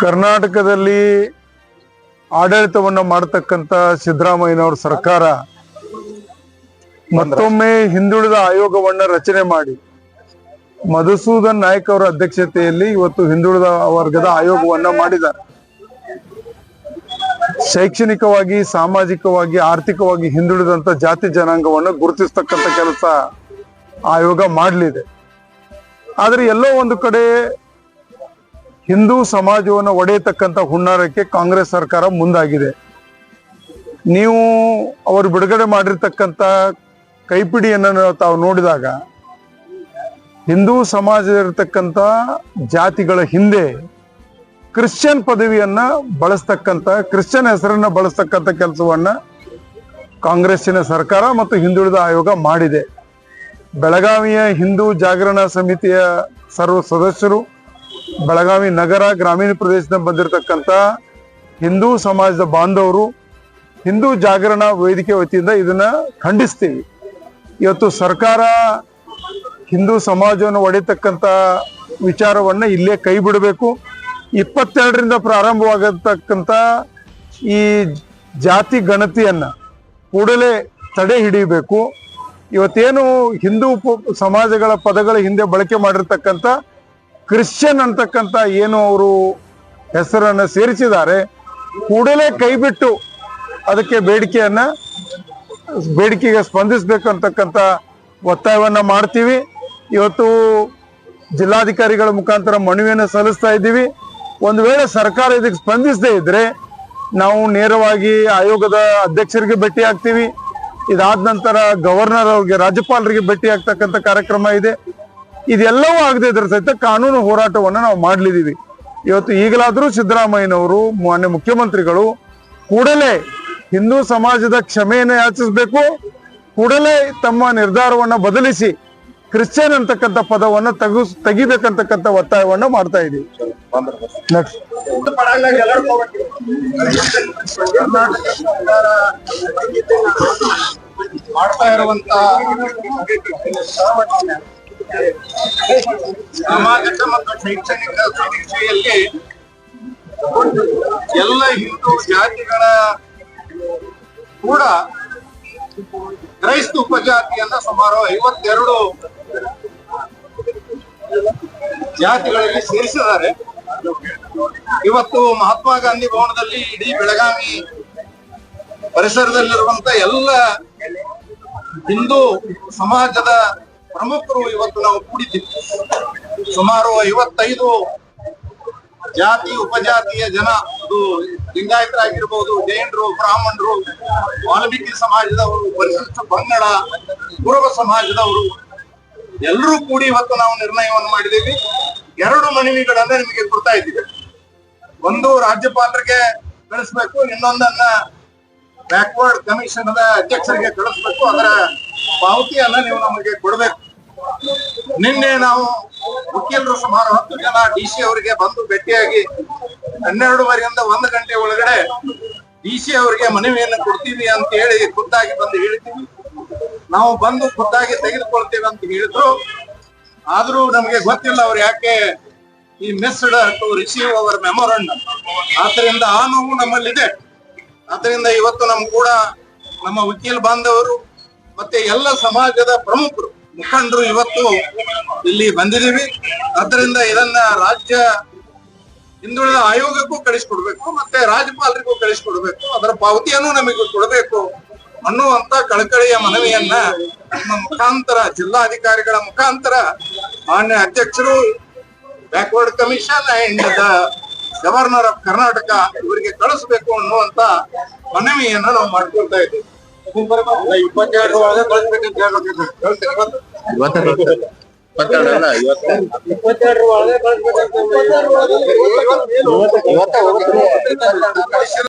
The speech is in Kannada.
ಕರ್ನಾಟಕದಲ್ಲಿ ಆಡಳಿತವನ್ನು ಮಾಡತಕ್ಕಂತ ಸಿದ್ದರಾಮಯ್ಯನವ್ರ ಸರ್ಕಾರ ಮತ್ತೊಮ್ಮೆ ಹಿಂದುಳಿದ ಆಯೋಗವನ್ನ ರಚನೆ ಮಾಡಿ. ಮಧುಸೂದನ್ ನಾಯಕ್ ಅವರ ಅಧ್ಯಕ್ಷತೆಯಲ್ಲಿ ಇವತ್ತು ಹಿಂದುಳಿದ ವರ್ಗದ ಆಯೋಗವನ್ನ ಮಾಡಿದ್ದಾರೆ. ಶೈಕ್ಷಣಿಕವಾಗಿ, ಸಾಮಾಜಿಕವಾಗಿ, ಆರ್ಥಿಕವಾಗಿ ಹಿಂದುಳಿದಂತ ಜಾತಿ ಜನಾಂಗವನ್ನು ಗುರುತಿಸ್ತಕ್ಕಂಥ ಕೆಲಸ ಆಯೋಗ ಮಾಡಲಿದೆ. ಆದರೆ ಎಲ್ಲೋ ಒಂದು ಕಡೆ ಹಿಂದೂ ಸಮಾಜವನ್ನು ಒಡೆಯತಕ್ಕಂತ ಹುನ್ನಾರಕ್ಕೆ ಕಾಂಗ್ರೆಸ್ ಸರ್ಕಾರ ಮುಂದಾಗಿದೆ. ನೀವು ಅವರು ಬಿಡುಗಡೆ ಮಾಡಿರ್ತಕ್ಕಂಥ ಕೈಪಿಡಿಯನ್ನು ತಾವು ನೋಡಿದಾಗ ಹಿಂದೂ ಸಮಾಜದಲ್ಲಿರ್ತಕ್ಕಂಥ ಜಾತಿಗಳ ಹಿಂದೆ ಕ್ರಿಶ್ಚಿಯನ್ ಪದವಿಯನ್ನ ಬಳಸ್ತಕ್ಕಂಥ, ಕ್ರಿಶ್ಚಿಯನ್ ಹೆಸರನ್ನ ಬಳಸ್ತಕ್ಕಂಥ ಕೆಲಸವನ್ನ ಕಾಂಗ್ರೆಸ್ಸಿನ ಸರ್ಕಾರ ಮತ್ತು ಹಿಂದುಳಿದ ಆಯೋಗ ಮಾಡಿದೆ. ಬೆಳಗಾವಿಯ ಹಿಂದೂ ಜಾಗರಣ ಸಮಿತಿಯ ಸರ್ವ ಸದಸ್ಯರು ಬೆಳಗಾವಿ ನಗರ ಗ್ರಾಮೀಣ ಪ್ರದೇಶದಿಂದ ಬಂದಿರತಕ್ಕಂಥ ಹಿಂದೂ ಸಮಾಜದ ಬಾಂಧವರು ಹಿಂದೂ ಜಾಗರಣ ವೇದಿಕೆ ವತಿಯಿಂದ ಇದನ್ನ ಖಂಡಿಸ್ತೀವಿ. ಇವತ್ತು ಸರ್ಕಾರ ಹಿಂದೂ ಸಮಾಜವನ್ನು ಒಡೆಯತಕ್ಕಂಥ ವಿಚಾರವನ್ನ ಇಲ್ಲೇ ಕೈ ಬಿಡಬೇಕು ಇಪ್ಪತ್ತೆರಡರಿಂದ ಪ್ರಾರಂಭವಾಗತಕ್ಕಂಥ ಈ ಜಾತಿ ಗಣತಿಯನ್ನ ಕೂಡಲೇ ತಡೆ ಹಿಡಿಯಬೇಕು. ಇವತ್ತೇನು ಹಿಂದೂ ಸಮಾಜಗಳ ಪದಗಳ ಹಿಂದೆ ಬಳಕೆ ಮಾಡಿರ್ತಕ್ಕಂಥ ಕ್ರಿಶ್ಚಿಯನ್ ಅಂತಕ್ಕಂಥ ಏನು ಅವರು ಹೆಸರನ್ನ ಸೇರಿಸಿದ್ದಾರೆ, ಕೂಡಲೇ ಕೈಬಿಟ್ಟು ಅದಕ್ಕೆ ಬೇಡಿಕೆಯನ್ನ, ಬೇಡಿಕೆಗೆ ಸ್ಪಂದಿಸಬೇಕು ಅಂತಕ್ಕಂಥ ಒತ್ತಾಯವನ್ನ ಮಾಡ್ತೀವಿ. ಇವತ್ತು ಜಿಲ್ಲಾಧಿಕಾರಿಗಳ ಮುಖಾಂತರ ಮನವಿಯನ್ನು ಸಲ್ಲಿಸ್ತಾ ಇದ್ದೀವಿ. ಒಂದು ವೇಳೆ ಸರ್ಕಾರ ಇದಕ್ಕೆ ಸ್ಪಂದಿಸದೇ ಇದ್ರೆ ನಾವು ನೇರವಾಗಿ ಆಯೋಗದ ಅಧ್ಯಕ್ಷರಿಗೆ ಭೇಟಿ ಆಗ್ತೀವಿ. ಇದಾದ ನಂತರ ಗವರ್ನರ್ ಅವ್ರಿಗೆ, ರಾಜ್ಯಪಾಲರಿಗೆ ಭೇಟಿ ಆಗ್ತಕ್ಕಂಥ ಕಾರ್ಯಕ್ರಮ ಇದೆ. ಇದೆಲ್ಲವೂ ಆಗದೆ ಇದ್ರ ಸಹಿತ ಕಾನೂನು ಹೋರಾಟವನ್ನು ನಾವು ಮಾಡಲಿದ್ದೀವಿ ಇವತ್ತು ಈಗಲಾದರೂ ಸಿದ್ದರಾಮಯ್ಯನವರು, ಮಾನ್ಯ ಮುಖ್ಯಮಂತ್ರಿಗಳು ಕೂಡಲೇ ಹಿಂದೂ ಸಮಾಜದ ಕ್ಷಮೆಯನ್ನು ಯಾಚಿಸಬೇಕು, ಕೂಡಲೇ ತಮ್ಮ ನಿರ್ಧಾರವನ್ನು ಬದಲಿಸಿ ಕ್ರಿಶ್ಚಿಯನ್ ಅಂತಕ್ಕಂಥ ಪದವನ್ನು ತೆಗು ತೆಗಿಬೇಕಂತಕ್ಕಂಥ ಒತ್ತಾಯವನ್ನು ಮಾಡ್ತಾ ಇದ್ದೀವಿ ಮಾಡ್ತಾ ಇರುವಂತ ಸಾಮಾಜಿಕ ಮತ್ತು ಶೈಕ್ಷಣಿಕ ಸಮೀಕ್ಷೆಯಲ್ಲಿ ಎಲ್ಲ ಹಿಂದೂ ಜಾತಿಗಳ ಕೂಡ ಕ್ರೈಸ್ತ ಉಪಜಾತಿಯನ್ನ ಸುಮಾರು ಐವತ್ತೆರಡು ಜಾತಿಗಳಲ್ಲಿ ಸೇರಿಸಿದ್ದಾರೆ. ಇವತ್ತು ಮಹಾತ್ಮ ಗಾಂಧಿ ಭವನದಲ್ಲಿ ಇಡೀ ಬೆಳಗಾವಿ ಪರಿಸರದಲ್ಲಿರುವಂತ ಎಲ್ಲ ಹಿಂದೂ ಸಮಾಜದ ಪ್ರಮುಖರು ಇವತ್ತು ನಾವು ಕೂಡಿದ್ದೀವಿ. ಸುಮಾರು ಐವತ್ತೈದು ಜಾತಿ, ಉಪಜಾತಿಯ ಜನ, ಅದು ಲಿಂಗಾಯತರಾಗಿರ್ಬೋದು, ಜೈನರು, ಬ್ರಾಹ್ಮಣರು, ವಾಲ್ಮೀಕಿ ಸಮಾಜದವರು, ಪರಿಶಿಷ್ಟ ಪಂಗಡ ಕುರುಬ ಸಮಾಜದವರು, ಎಲ್ಲರೂ ಕೂಡಿ ಇವತ್ತು ನಾವು ನಿರ್ಣಯವನ್ನು ಮಾಡಿದ್ದೀವಿ. ಎರಡು ಮನವಿಗಳನ್ನ ನಿಮಗೆ ಕೊಡ್ತಾ ಇದ್ದೀವಿ. ಒಂದು ರಾಜ್ಯಪಾಲರಿಗೆ ಕಳಿಸ್ಬೇಕು, ಇನ್ನೊಂದನ್ನ ಬ್ಯಾಕ್ವರ್ಡ್ ಕಮಿಷನ್ ಅಧ್ಯಕ್ಷರಿಗೆ ಕಳಿಸ್ಬೇಕು. ಅದರ ಪಾವತಿಯನ್ನ ನೀವು ನಮಗೆ ಕೊಡಬೇಕು. ನಿನ್ನೆ ನಾವು ವಕೀಲರು ಸುಮಾರು ಹತ್ತು ಜನ ಡಿ ಸಿ ಅವರಿಗೆ ಬಂದು ಭೇಟಿಯಾಗಿ ಹನ್ನೆರಡುವರೆಯಿಂದ ಒಂದು ಗಂಟೆ ಒಳಗಡೆ ಡಿ ಸಿ ಅವರಿಗೆ ಮನವಿಯನ್ನು ಕೊಡ್ತೀವಿ ಅಂತ ಹೇಳಿ ಖುದ್ದಾಗಿ ಬಂದು ಹೇಳ್ತೀವಿ ನಾವು ಬಂದು ಖುದ್ದಾಗಿ ತೆಗೆದುಕೊಳ್ತೇವೆ ಅಂತ ಹೇಳಿದ್ರು. ಆದ್ರೂ ನಮಗೆ ಗೊತ್ತಿಲ್ಲ ಅವ್ರು ಯಾಕೆ ಈ missed to receive our memorandum. ಆದ್ರಿಂದ ಆ ನೋವು ನಮ್ಮಲ್ಲಿದೆ. ಆದ್ರಿಂದ ಇವತ್ತು ನಮ್ ಕೂಡ ನಮ್ಮ ವಕೀಲ ಬಾಂಧವರು ಮತ್ತೆ ಎಲ್ಲ ಸಮಾಜದ ಪ್ರಮುಖರು, ಮುಖಂಡರು ಇವತ್ತು ಇಲ್ಲಿ ಬಂದಿದ್ದೀವಿ. ಅದರಿಂದ ಇದನ್ನ ರಾಜ್ಯ ಹಿಂದುಳಿದ ಆಯೋಗಕ್ಕೂ ಕಳಿಸ್ಕೊಡ್ಬೇಕು, ಮತ್ತೆ ರಾಜ್ಯಪಾಲರಿಗೂ ಕಳಿಸ್ಕೊಡ್ಬೇಕು. ಅದರ ಪಾವತಿಯನ್ನು ನಮಗೆ ಕೊಡಬೇಕು ಅನ್ನುವಂತ ಕಳಕಳಿಯ ಮನವಿಯನ್ನ ನಮ್ಮ ಮುಖಾಂತರ, ಜಿಲ್ಲಾಧಿಕಾರಿಗಳ ಮುಖಾಂತರ ಮಾನ್ಯ ಅಧ್ಯಕ್ಷರು, backward commission and the governor of Karnataka ಇವರಿಗೆ ಕಳಿಸ್ಬೇಕು ಅನ್ನುವಂತ ಮನವಿಯನ್ನ ನಾವು ಮಾಡ್ಕೊಳ್ತಾ ಇದ್ದೀವಿ. ಇಪ್ಪತ್ತೆರಡು ಒಳಗೆ ಕಳಿಸ್ಬೇಕಂತ ಹೇಳ್ಬೇಕು